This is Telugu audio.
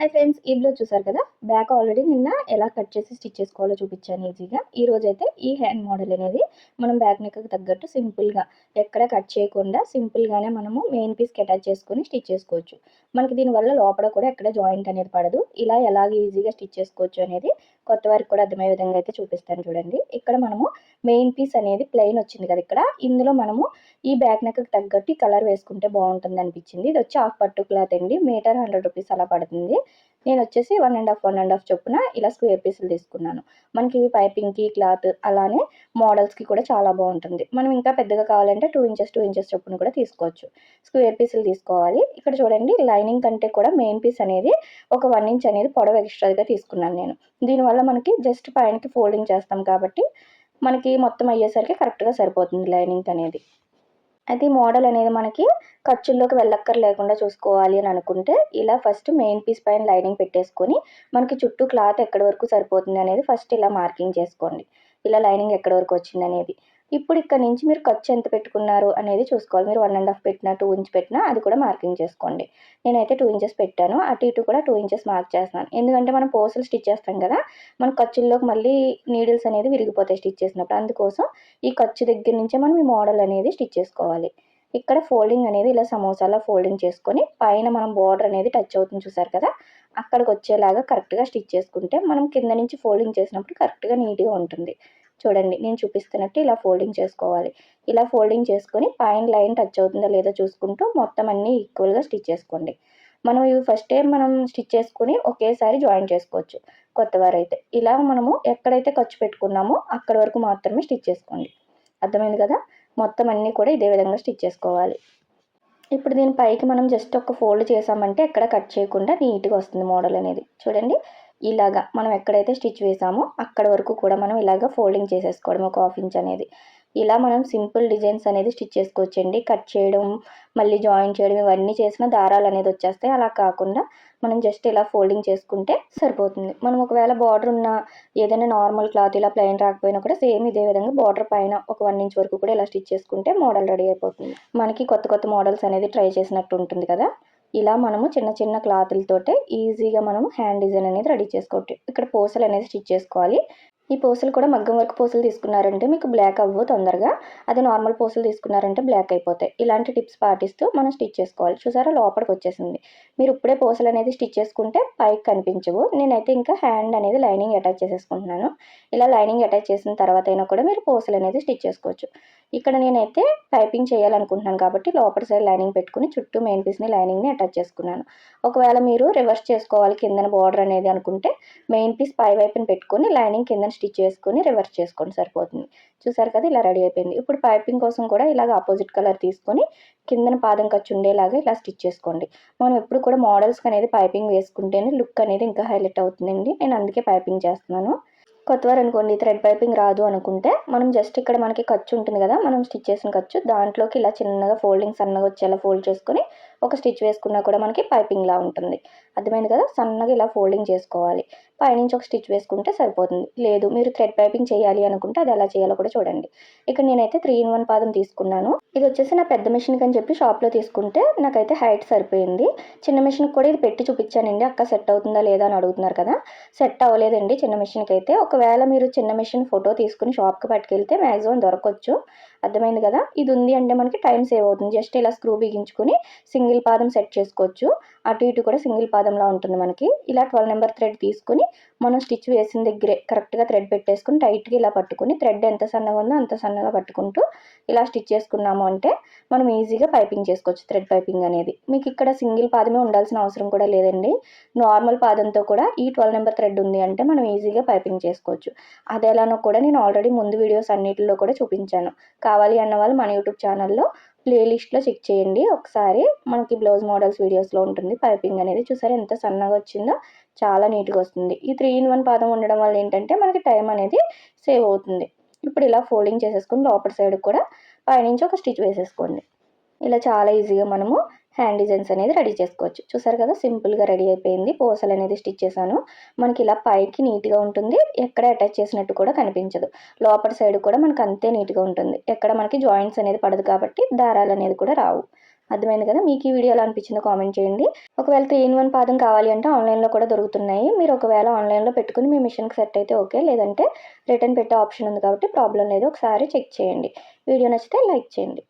హాయ్ ఫ్రెండ్స్ ఈ బ్లౌజ్ చూసారు కదా? బ్యాక్ ఆల్రెడీ నిన్న ఎలా కట్ చేసి స్టిచ్ చేసుకోవాలో చూపించాను ఈజీగా ఈ రోజు అయితే ఈ హ్యాండ్ మోడల్ అనేది మనం బ్యాక్ నెక్కి తగ్గట్టు సింపుల్గా ఎక్కడ కట్ చేయకుండా సింపుల్గానే మనము మెయిన్ పీస్కి అటాచ్ చేసుకొని స్టిచ్ చేసుకోవచ్చు. మనకి దీనివల్ల లోపల కూడా ఎక్కడ జాయింట్ అనేది పడదు. ఇలా ఎలాగ ఈజీగా స్టిచ్ చేసుకోవచ్చు అనేది కొత్త వారికి కూడా అర్థమయ్యే విధంగా అయితే చూపిస్తాను చూడండి. ఇక్కడ మనము మెయిన్ పీస్ అనేది ప్లెయిన్ వచ్చింది కదా ఇక్కడ. ఇందులో మనము ఈ బ్యాక్ నెక్కకు తగ్గట్టు కలర్ వేసుకుంటే బాగుంటుంది అనిపించింది. ఇది వచ్చి హాఫ్ పట్టు క్లాత్ అండి. మీటర్ హండ్రెడ్ రూపీస్ అలా పడుతుంది. నేను వచ్చేసి one and half one and half చొప్పున ఇలా స్క్వేర్ పీసులు తీసుకున్నాను. మనకి ఇవి పైపింగ్కి క్లాత్ అలానే మోడల్స్కి కూడా చాలా బాగుంటుంది. మనం ఇంకా పెద్దగా కావాలంటే టూ ఇంచెస్ టూ ఇంచెస్ చొప్పున కూడా తీసుకోవచ్చు. స్క్వేర్ పీసులు తీసుకోవాలి. ఇక్కడ చూడండి లైనింగ్ కంటే కూడా మెయిన్ పీస్ అనేది ఒక వన్ ఇంచ్ అనేది పొడవు ఎక్స్ట్రాగా తీసుకున్నాను నేను. దీనివల్ల మనకి జస్ట్ పైనకి ఫోల్డింగ్ చేస్తాం కాబట్టి మనకి మొత్తం అయ్యేసరికి కరెక్ట్గా సరిపోతుంది లైనింగ్ అనేది. అయితే ఈ మోడల్ అనేది మనకి ఖర్చుల్లోకి వెళ్ళక్కర్ లేకుండా చూసుకోవాలి అని అనుకుంటే ఇలా ఫస్ట్ మెయిన్ పీస్ పైన లైనింగ్ పెట్టేసుకొని మనకి చుట్టూ క్లాత్ ఎక్కడి వరకు సరిపోతుంది అనేది ఫస్ట్ ఇలా మార్కింగ్ చేసుకోండి. ఇలా లైనింగ్ ఎక్కడి వరకు వచ్చింది అనేది ఇప్పుడు ఇక్కడ నుంచి మీరు ఖర్చు ఎంత పెట్టుకున్నారు అనేది చూసుకోవాలి. మీరు వన్ అండ్ హాఫ్ పెట్టినా టూ ఇంచ్ పెట్టినా అది కూడా మార్కింగ్ చేసుకోండి. నేనైతే టూ ఇంచెస్ పెట్టాను. అటు ఇటు కూడా టూ ఇంచెస్ మార్క్ చేస్తున్నాను. ఎందుకంటే మనం పోసలు స్టిచ్ చేస్తాం కదా మన ఖర్చుల్లోకి మళ్ళీ నీడిల్స్ అనేది విరిగిపోతాయి స్టిచ్ చేసినప్పుడు. అందుకోసం ఈ ఖర్చు దగ్గర నుంచే మనం ఈ మోడల్ అనేది స్టిచ్ చేసుకోవాలి. ఇక్కడ ఫోల్డింగ్ అనేది ఇలా సమోసాలా ఫోల్డింగ్ చేసుకొని పైన మనం బార్డర్ అనేది టచ్ అవుతుంది చూసారు కదా అక్కడికి వచ్చేలాగా కరెక్ట్గా స్టిచ్ చేసుకుంటే మనం కింద నుంచి ఫోల్డింగ్ చేసినప్పుడు కరెక్ట్గా నీట్గా ఉంటుంది. చూడండి నేను చూపిస్తున్నట్టు ఇలా ఫోల్డింగ్ చేసుకోవాలి. ఇలా ఫోల్డింగ్ చేసుకొని పైన లైన్ టచ్ అవుతుందా లేదో చూసుకుంటూ మొత్తం అన్నీ ఈక్వల్గా స్టిచ్ చేసుకోండి. మనం ఇవి ఫస్ట్ టైం మనం స్టిచ్ చేసుకుని ఒకేసారి జాయిన్ చేసుకోవచ్చు. కొత్తవారైతే ఇలా మనము ఎక్కడైతే ఖర్చు పెట్టుకున్నామో అక్కడ వరకు మాత్రమే స్టిచ్ చేసుకోండి. అర్థమైంది కదా? మొత్తం అన్నీ కూడా ఇదే విధంగా స్టిచ్ చేసుకోవాలి. ఇప్పుడు దీని పైకి మనం జస్ట్ ఒక ఫోల్డ్ చేసామంటే ఎక్కడ కట్ చేయకుండా నీట్గా వస్తుంది మోడల్ అనేది. చూడండి. ఇలాగా మనం ఎక్కడైతే స్టిచ్ వేసామో అక్కడ వరకు కూడా మనం ఇలాగ ఫోల్డింగ్ చేసేసుకోవడం ఒక హాఫ్ ఇంచ్ అనేది. ఇలా మనం సింపుల్ డిజైన్స్ అనేది స్టిచ్ చేసుకోవచ్చండి. కట్ చేయడం మళ్ళీ జాయిన్ చేయడం ఇవన్నీ చేసిన దారాలు అనేది వచ్చేస్తాయి. అలా కాకుండా మనం జస్ట్ ఇలా ఫోల్డింగ్ చేసుకుంటే సరిపోతుంది. మనం ఒకవేళ బార్డర్ ఉన్న ఏదైనా నార్మల్ క్లాత్ ఇలా ప్లెయిన్ రాకపోయినా కూడా సేమ్ ఇదే విధంగా బార్డర్ పైన ఒక వన్ ఇంచ్ వరకు కూడా ఇలా స్టిచ్ చేసుకుంటే మోడల్ రెడీ అయిపోతుంది. మనకి కొత్త కొత్త మోడల్స్ అనేది ట్రై చేసినట్టు ఉంటుంది కదా. ఇలా మనము చిన్న చిన్న క్లాతులతోటే ఈజీగా మనం హ్యాండ్ డిజైన్ అనేది రెడీ చేసుకోవచ్చు. ఇక్కడ పూసలు అనేది స్టిచ్ చేసుకోవాలి. ఈ పూసలు కూడా మగ్గం వరకు పూసలు తీసుకున్నారంటే మీకు బ్లాక్ అవ్వవు తొందరగా. అదే నార్మల్ పూసలు తీసుకున్నారంటే బ్లాక్ అయిపోతాయి. ఇలాంటి టిప్స్ పాటిస్తూ మనం స్టిచ్ చేసుకోవాలి. చూసారా లోపలికి వచ్చేసింది. మీరు ఇప్పుడే పూసలు అనేది స్టిచ్ చేసుకుంటే పైకి కనిపించవు. నేనైతే ఇంకా హ్యాండ్ అనేది లైనింగ్ అటాచ్ చేసేసుకుంటున్నాను. ఇలా లైనింగ్ అటాచ్ చేసిన తర్వాత అయినా కూడా మీరు పూసలు అనేది స్టిచ్ చేసుకోవచ్చు. ఇక్కడ నేనైతే పైపింగ్ చేయాలనుకుంటున్నాను కాబట్టి లోపల సైడ్ లైనింగ్ పెట్టుకుని చుట్టూ మెయిన్ పీస్ని లైనింగ్ని అటాచ్ చేసుకున్నాను. ఒకవేళ మీరు రివర్స్ చేసుకోవాలి కిందన బార్డర్ అనేది అనుకుంటే మెయిన్ పీస్ పై వైపుని పెట్టుకొని లైనింగ్ కింద స్టిచ్ చేసుకొని రివర్స్ చేసుకోండి సరిపోతుంది. చూసారు కదా ఇలా రెడీ అయిపోయింది. ఇప్పుడు పైపింగ్ కోసం కూడా ఇలాగ ఆపోజిట్ కలర్ తీసుకొని కిందన పాదం ఖర్చు ఉండేలాగా ఇలా స్టిచ్ చేసుకోండి. మనం ఎప్పుడు కూడా మోడల్స్కి అనేది పైపింగ్ వేసుకుంటేనే లుక్ అనేది ఇంకా హైలైట్ అవుతుందండి. నేను అందుకే పైపింగ్ చేస్తున్నాను. కొత్తవారు అనుకోండి థ్రెడ్ పైపింగ్ రాదు అనుకుంటే మనం జస్ట్ ఇక్కడ మనకి ఖర్చు ఉంటుంది కదా మనం స్టిచ్ చేసిన ఖర్చు దాంట్లోకి ఇలా చిన్నగా ఫోల్డింగ్ సన్నగా వచ్చేలా ఫోల్డ్ చేసుకొని ఒక స్టిచ్ వేసుకున్నా కూడా మనకి పైపింగ్లా ఉంటుంది. అర్థమైంది కదా? సన్నగా ఇలా ఫోల్డింగ్ చేసుకోవాలి. పైనుంచి ఒక స్టిచ్ వేసుకుంటే సరిపోతుంది. లేదు మీరు థ్రెడ్ పైపింగ్ చేయాలి అనుకుంటే అది ఎలా చేయాలో కూడా చూడండి. ఇక్కడ నేనైతే త్రీ ఇన్ వన్ పాదం తీసుకున్నాను. ఇది వచ్చేసి నా పెద్ద మిషన్కి అని చెప్పి షాప్లో తీసుకుంటే నాకైతే హైట్ సరిపోయింది. చిన్న మిషన్కి కూడా ఇది పెట్టి చూపించానండి. అక్క సెట్ అవుతుందా లేదా అని అడుగుతున్నారు కదా. సెట్ అవ్వలేదండి చిన్న మిషన్కి అయితే ఒకవేళ మీరు చిన్న మిషన్ ఫోటో తీసుకుని షాప్కి పట్టుకెళ్తే మ్యాక్సిమం దొరకవచ్చు అర్థమైంది కదా? ఇది ఉంది అంటే మనకి టైం సేవ్ అవుతుంది. జస్ట్ ఇలా స్క్రూ బిగించుకుని సింగిల్ పాదం సెట్ చేసుకోవచ్చు. అటు ఇటు కూడా సింగిల్ పాదంలా ఉంటుంది మనకి. ఇలా ట్వెల్వ్ నెంబర్ థ్రెడ్ తీసుకుని మనం స్టిచ్ వేసిన దగ్గరే కరెక్ట్గా థ్రెడ్ పెట్టేసుకుని టైట్గా ఇలా పట్టుకుని థ్రెడ్ ఎంత సన్నగా ఉందో అంత సన్నగా పట్టుకుంటూ ఇలా స్టిచ్ చేసుకున్నాము అంటే మనం ఈజీగా పైపింగ్ చేసుకోవచ్చు థ్రెడ్ పైపింగ్ అనేది. మీకు ఇక్కడ సింగిల్ పాదమే ఉండాల్సిన అవసరం కూడా లేదండి. నార్మల్ పాదంతో కూడా ఈ ట్వెల్వ్ నెంబర్ థ్రెడ్ ఉంది అంటే మనం ఈజీగా పైపింగ్ చేసుకోవచ్చు. అది ఎలానో కూడా నేను ఆల్రెడీ ముందు వీడియోస్ అన్నిటిలో కూడా చూపించాను. కావాలి అన్న వాళ్ళు మన యూట్యూబ్ ఛానల్లో ప్లేలిస్ట్లో చెక్ చేయండి. ఒకసారి మనకి బ్లౌజ్ మోడల్స్ వీడియోస్లో ఉంటుంది. పైపింగ్ అనేది చూసారు ఎంత సన్నగా వచ్చిందో చాలా నీట్గా వస్తుంది. ఈ త్రీ ఇన్ వన్ పాదం ఉండడం వల్ల ఏంటంటే మనకి టైం అనేది సేవ్ అవుతుంది. ఇప్పుడు ఇలా ఫోల్డింగ్ చేసేసుకుని లోపల సైడ్ కూడా పైనుంచి ఒక స్టిచ్ వేసేసుకోండి. ఇలా చాలా ఈజీగా మనము హ్యాండ్ డిజైన్స్ అనేది రెడీ చేసుకోవచ్చు. చూసారు కదా సింపుల్గా రెడీ అయిపోయింది. పూసలు అనేది స్టిచ్ చేశాను. మనకి ఇలా పైకి నీట్గా ఉంటుంది. ఎక్కడ అటాచ్ చేసినట్టు కూడా కనిపించదు. లోపల సైడ్ కూడా మనకి అంతే నీట్గా ఉంటుంది. ఎక్కడ మనకి జాయింట్స్ అనేది పడదు కాబట్టి దారాలు అనేది కూడా రావు. అర్థమైంది కదా? మీకు ఈ వీడియో ఎలా అనిపించిందో కామెంట్ చేయండి. ఒకవేళ త్రీ ఇన్ వన్ పాదం కావాలి అంటే ఆన్లైన్లో కూడా దొరుకుతున్నాయి. మీరు ఒకవేళ ఆన్లైన్లో పెట్టుకుని మీ మిషన్కి సెట్ అయితే ఓకే లేదంటే రిటర్న్ పెట్టే ఆప్షన్ ఉంది కాబట్టి ప్రాబ్లం లేదు. ఒకసారి చెక్ చేయండి. వీడియో నచ్చితే లైక్ చేయండి.